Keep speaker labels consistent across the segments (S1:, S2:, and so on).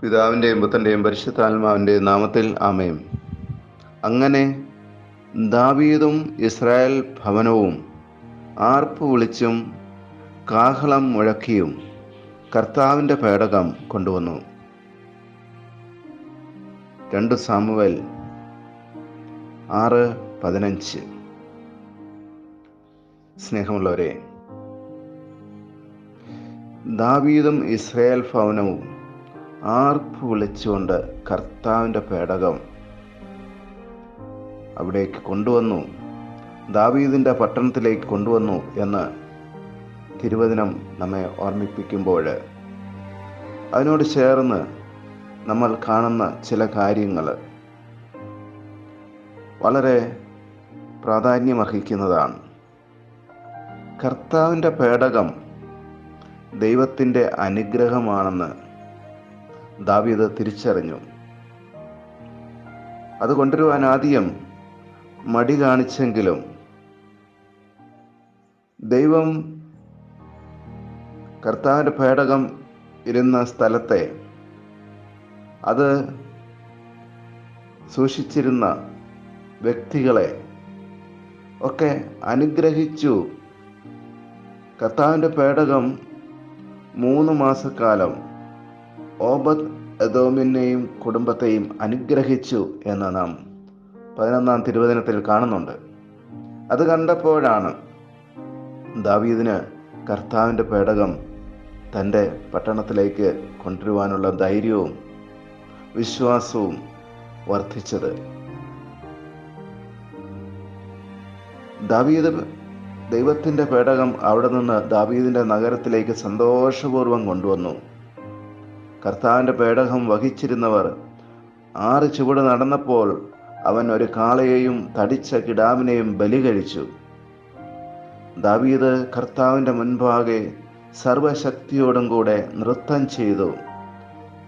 S1: പിതാവിന്റെയും പുത്രന്റെയും പരിശുദ്ധാത്മാവിന്റെയും നാമത്തിൽ ആമയും അങ്ങനെ ദാവീദും ഇസ്രായേൽ ഭവനവും ആർപ്പ് വിളിച്ചും കാഹളം മുഴക്കിയും കർത്താവിന്റെ പേടകം കൊണ്ടുവന്നു. രണ്ട് സാമുവൽ ആറ് പതിനഞ്ച്. സ്നേഹമുള്ളവരെ ദാവീദും ഇസ്രായേൽ ഭവനവും ആർപ്പ് വിളിച്ചുകൊണ്ട് കർത്താവിന്റെ പേടകം അവിടേക്ക് കൊണ്ടുവന്നു. ദാവീദിന്റെ പട്ടണത്തിലേക്ക് കൊണ്ടുവന്നു എന്ന് തിരുവചനം നമ്മെ ഓർമ്മിപ്പിക്കുമ്പോൾ അതിനോട് ചേർന്ന് നമ്മൾ കാണുന്ന ചില കാര്യങ്ങൾ വളരെ പ്രാധാന്യമർഹിക്കുന്നതാണ് കർത്താവിന്റെ പേടകം ദൈവത്തിന്റെ അനുഗ്രഹമാണെന്ന് ദാവീദ് തിരിച്ചറിഞ്ഞു. അത് കൊണ്ടുവരുവാൻ ആദ്യം മടി കാണിച്ചെങ്കിലും ദൈവം കർത്താവിന്റെ പേടകം ഇരുന്ന സ്ഥലത്തെ അത് സൂക്ഷിച്ചിരുന്ന വ്യക്തികളെ ഒക്കെ അനുഗ്രഹിച്ചു. കർത്താവിന്റെ പേടകം മൂന്ന് മാസക്കാലം ഓബദ് എദോമിനെയും കുടുംബത്തെയും അനുഗ്രഹിച്ചു എന്ന് നാം പതിനൊന്നാം തിരുവചനത്തിൽ കാണുന്നുണ്ട്. അത് കണ്ടപ്പോഴാണ് ദാവീദിന് കർത്താവിന്റെ പേടകം തന്റെ പട്ടണത്തിലേക്ക് കൊണ്ടുവരുവാനുള്ള ധൈര്യവും വിശ്വാസവും വർദ്ധിച്ചത്. ദാവീദ് ദൈവത്തിന്റെ പേടകം അവിടെ നിന്ന് ദാവീദിന്റെ നഗരത്തിലേക്ക് സന്തോഷപൂർവം കൊണ്ടുവന്നു. കർത്താവിന്റെ പേടകം വഹിച്ചിരുന്നവർ. ആറ് ചുവട് നടന്നപ്പോൾ അവൻ ഒരു കാളയെയും തടിച്ച കിടാവിനെയും ബലി കഴിച്ചു ദാവീദ് കർത്താവിന്റെ മുൻപാകെ സർവശക്തിയോടും കൂടെ നൃത്തം ചെയ്തു.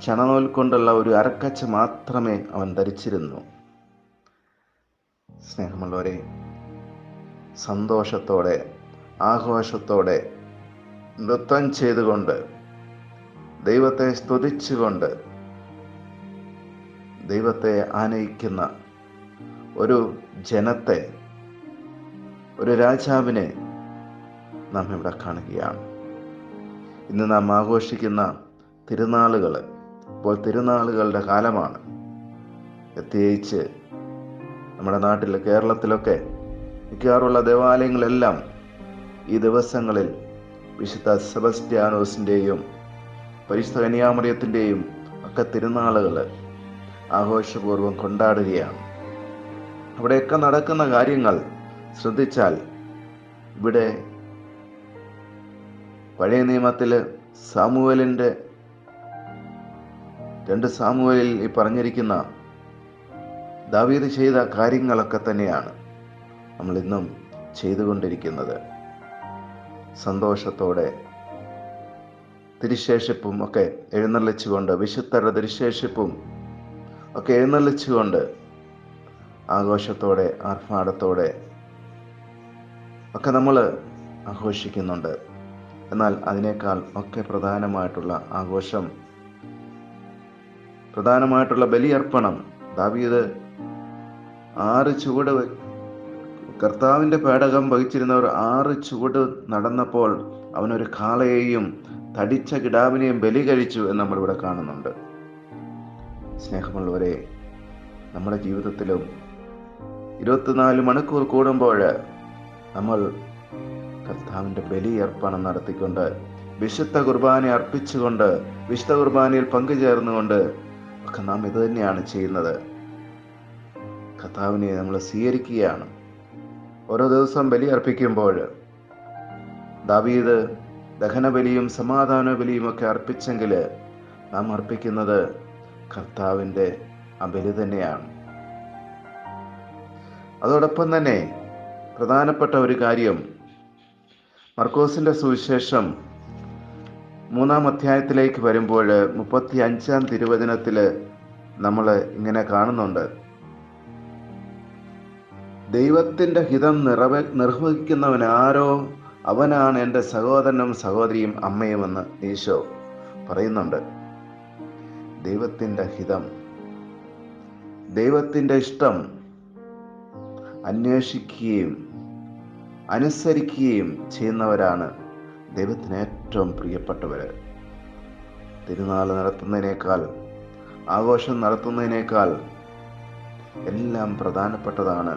S1: ചണനൂൽ കൊണ്ടുള്ള ഒരു അരക്കച്ച മാത്രമേ അവൻ ധരിച്ചിരുന്നു. സ്നേഹമുള്ളവരെ സന്തോഷത്തോടെ ആഘോഷത്തോടെ നൃത്തം ചെയ്തുകൊണ്ട് ദൈവത്തെ സ്തുതിച്ചുകൊണ്ട് ദൈവത്തെ ആനയിക്കുന്ന ഒരു ജനത്തെ ഒരു രാജാവിനെ നാം ഇവിടെ കാണുകയാണ്. ഇന്ന് നാം ആഘോഷിക്കുന്ന തിരുനാളുകൾ ഇപ്പോൾ തിരുനാളുകളുടെ കാലമാണ്. പ്രത്യേകിച്ച് നമ്മുടെ നാട്ടിൽ കേരളത്തിലൊക്കെ മിക്കാറുള്ള ദേവാലയങ്ങളെല്ലാം ഈ ദിവസങ്ങളിൽ വിശുദ്ധ സെബസ്ത്യാനോസിന്റെയും പരിശുദ്ധ കന്യാമറിയത്തിന്റെയും ഒക്കെ തിരുനാളുകൾ ആഘോഷപൂർവം കൊണ്ടാടുകയാണ്. അവിടെയൊക്കെ നടക്കുന്ന കാര്യങ്ങൾ ശ്രദ്ധിച്ചാൽ ഇവിടെ പഴയ നിയമത്തിൽ സാമുവലിന്റെ രണ്ട് സാമുവലിൽ ഈ പറഞ്ഞിരിക്കുന്ന ദാവീദ് ചെയ്ത കാര്യങ്ങളൊക്കെ തന്നെയാണ് നമ്മളിന്നും ചെയ്തുകൊണ്ടിരിക്കുന്നത്. സന്തോഷത്തോടെ തിരുശേഷിപ്പും ഒക്കെ എഴുന്നള്ളിച്ചുകൊണ്ട് വിശുദ്ധരുടെ തിരുശേഷിപ്പും ഒക്കെ എഴുന്നള്ളിച്ചുകൊണ്ട് ആഘോഷത്തോടെ ആർഭാടത്തോടെ ഒക്കെ നമ്മൾ ആഘോഷിക്കുന്നുണ്ട്. എന്നാൽ അതിനേക്കാൾ ഒക്കെ പ്രധാനമായിട്ടുള്ള ആഘോഷം പ്രധാനമായിട്ടുള്ള ബലിയർപ്പണം. ദാവീദ് ആറ് ചുവട് കർത്താവിന്റെ പേടകം വഹിച്ചിരുന്നവർ ആറ് ചുവട് നടന്നപ്പോൾ അവനൊരു കാളയെയും തടിച്ച കിടാവിനെയും ബലി കഴിച്ചു എന്ന് നമ്മളിവിടെ കാണുന്നുണ്ട്. സ്നേഹമുള്ളവരെ നമ്മുടെ ജീവിതത്തിലും ഇരുപത്തിനാല് മണിക്കൂർ കൂടുമ്പോൾ നമ്മൾ കർത്താവിന്റെ ബലിയർപ്പണം നടത്തിക്കൊണ്ട് വിശുദ്ധ കുർബാന അർപ്പിച്ചുകൊണ്ട് വിശുദ്ധ കുർബാനയിൽ പങ്കുചേർന്നുകൊണ്ട് ഒക്കെ നാം ഇത് തന്നെയാണ് ചെയ്യുന്നത്. കർത്താവിനെ നമ്മൾ സ്വീകരിക്കുകയാണ്. ഓരോ ദിവസം ബലി അർപ്പിക്കുമ്പോൾ ദാവീദ് ദഹനബലിയും സമാധാന ബലിയും ഒക്കെ അർപ്പിച്ചെങ്കിൽ നാം അർപ്പിക്കുന്നത് കർത്താവിന്റെ ആ ബലി തന്നെയാണ്. അതോടൊപ്പം തന്നെ പ്രധാനപ്പെട്ട ഒരു കാര്യം മർക്കോസിന്റെ സുവിശേഷം മൂന്നാം അധ്യായത്തിലേക്ക് വരുമ്പോൾ മുപ്പത്തി അഞ്ചാം തിരുവചനത്തിൽ നമ്മൾ ഇങ്ങനെ കാണുന്നുണ്ട്. ദൈവത്തിന്റെ ഹിതം നിറവ നിർവഹിക്കുന്നവൻ ആരോ അവനാണ് എന്റെ സഹോദരനും സഹോദരിയും അമ്മയുമെന്ന് ഈശോ പറയുന്നുണ്ട്. ദൈവത്തിന്റെ ഹിതം ദൈവത്തിന്റെ ഇഷ്ടം അന്വേഷിക്കുകയും അനുസരിക്കുകയും ചെയ്യുന്നവരാണ് ദൈവത്തിന് ഏറ്റവും പ്രിയപ്പെട്ടവർ തിരുനാൾ നടത്തുന്നതിനേക്കാൾ ആഘോഷം നടത്തുന്നതിനേക്കാൾ എല്ലാം പ്രധാനപ്പെട്ടതാണ്.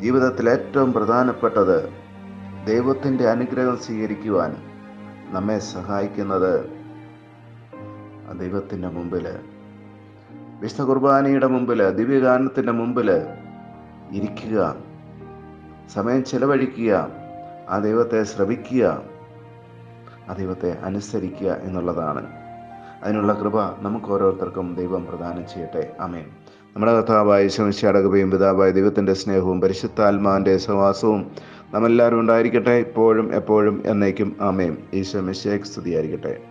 S1: ജീവിതത്തിൽ ഏറ്റവും പ്രധാനപ്പെട്ടത് ദൈവത്തിന്റെ അനുഗ്രഹം സ്വീകരിക്കുവാൻ നമ്മെ സഹായിക്കുന്നത് ദൈവത്തിന്റെ മുമ്പിൽ വിശുദ്ധ കുർബാനയുടെ മുമ്പിൽ ദിവ്യഗാനത്തിന്റെ മുമ്പിൽ ഇരിക്കുക. സമയം ചെലവഴിക്കുക. ആ ദൈവത്തെ ശ്രവിക്കുക. ആ ദൈവത്തെ അനുസരിക്കുക എന്നുള്ളതാണ്. അതിനുള്ള കൃപ നമുക്ക് ഓരോരുത്തർക്കും ദൈവം പ്രദാനം ചെയ്യട്ടെ. അമേൻ നമ്മുടെ കർത്താവായ ശമിശാടകയും പിതാവായ ദൈവത്തിന്റെ സ്നേഹവും പരിശുദ്ധാത്മാവിന്റെ സഹവാസവും നമ്മെല്ലാവരും ഉണ്ടായിരിക്കട്ടെ. ഇപ്പോഴും എപ്പോഴും എന്നേക്കും ആമേൻ. ഈശോ മിശേഖ് സ്തുതിയായിരിക്കട്ടെ.